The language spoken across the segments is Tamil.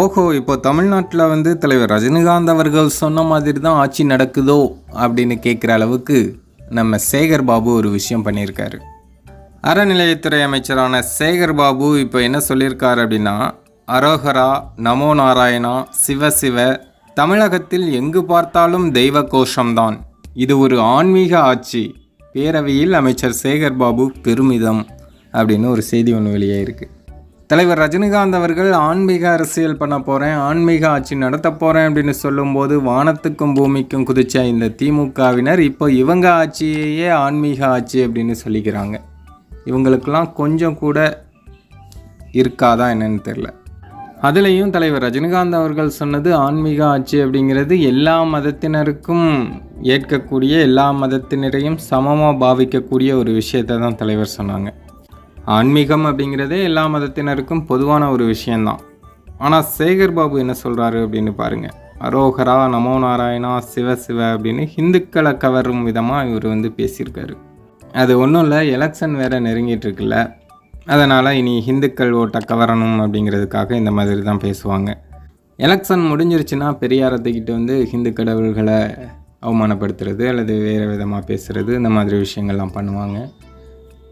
ஓஹோ இப்போ தமிழ்நாட்டில் வந்து தலைவர் ரஜினிகாந்த் அவர்கள் சொன்ன மாதிரி தான் ஆட்சி நடக்குதோ அப்படின்னு கேட்குற அளவுக்கு நம்ம சேகர் பாபு ஒரு விஷயம் பண்ணியிருக்காரு. அறநிலையத்துறை அமைச்சரான சேகர் பாபு இப்போ என்ன சொல்லியிருக்காரு அப்படின்னா அரோகரா நமோ நாராயணா சிவ சிவ தமிழகத்தில் எங்கு பார்த்தாலும் தெய்வ கோஷம்தான். இது ஒரு ஆன்மீக ஆட்சி. பேரவையில் அமைச்சர் சேகர் பாபு பெருமிதம் அப்படின்னு ஒரு செய்தி ஒன்று வெளியே இருக்குது தலைவர் ரஜினிகாந்த் அவர்கள் ஆன்மீக அரசியல் பண்ண போகிறேன் ஆன்மீக ஆட்சி நடத்த போகிறேன் அப்படின்னு சொல்லும்போது வானத்துக்கும் பூமிக்கும் குதிச்ச இந்த திமுகவினர் இப்போ இவங்க ஆட்சியையே ஆன்மீக ஆட்சி அப்படின்னு சொல்லிக்கிறாங்க. இவங்களுக்கெல்லாம் கொஞ்சம் கூட இருக்காதா என்னன்னு தெரில அதுலேயும் தலைவர் ரஜினிகாந்த் அவர்கள் சொன்னது ஆன்மீக ஆட்சி அப்படிங்கிறது எல்லா மதத்தினருக்கும் ஏற்கக்கூடிய எல்லா மதத்தினரையும் சமமாக பாவிக்கக்கூடிய ஒரு விஷயத்தை தான் தலைவர் சொன்னாங்க. ஆன்மீகம் அப்படிங்கிறதே எல்லா மதத்தினருக்கும் பொதுவான ஒரு விஷயந்தான் ஆனால் சேகர் பாபு என்ன சொல்கிறாரு அப்படின்னு பாருங்கள் அரோகரா நமோ நாராயணா சிவ சிவ அப்படின்னு ஹிந்துக்களை கவரும் விதமாக இவர் வந்து பேசியிருக்காரு. அது ஒன்றும் இல்லை எலெக்ஷன் வேறு நெருங்கிட்டு இருக்குல்ல. அதனால் இனி ஹிந்துக்கள் ஓட்டை கவரணும் அப்படிங்கிறதுக்காக இந்த மாதிரி தான் பேசுவாங்க. எலெக்ஷன் முடிஞ்சிருச்சுன்னா பெரியாரத்துக்கிட்ட வந்து ஹிந்து கடவுள்களை அவமானப்படுத்துறது அல்லது வேறு விதமாக பேசுகிறது இந்த மாதிரி விஷயங்கள்லாம் பண்ணுவாங்க.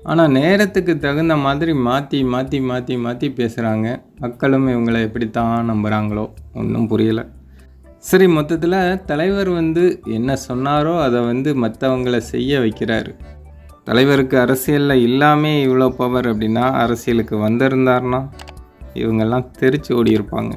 ஆனால் நேரத்துக்கு தகுந்த மாதிரி மாற்றி மாற்றி மாற்றி மாற்றி பேசுகிறாங்க மக்களும் இவங்களை எப்படித்தான் நம்புகிறாங்களோ ஒன்றும் புரியலை. சரி மொத்தத்தில் தலைவர் வந்து என்ன சொன்னாரோ அதை வந்து மற்றவங்களை செய்ய வைக்கிறாரு. தலைவருக்கு அரசியலில் இல்லாமே இவ்வளோ பவர் அப்படின்னா அரசியலுக்கு வந்திருந்தாருன்னா இவங்கெல்லாம் தெரிச்சு ஓடி இருப்பாங்க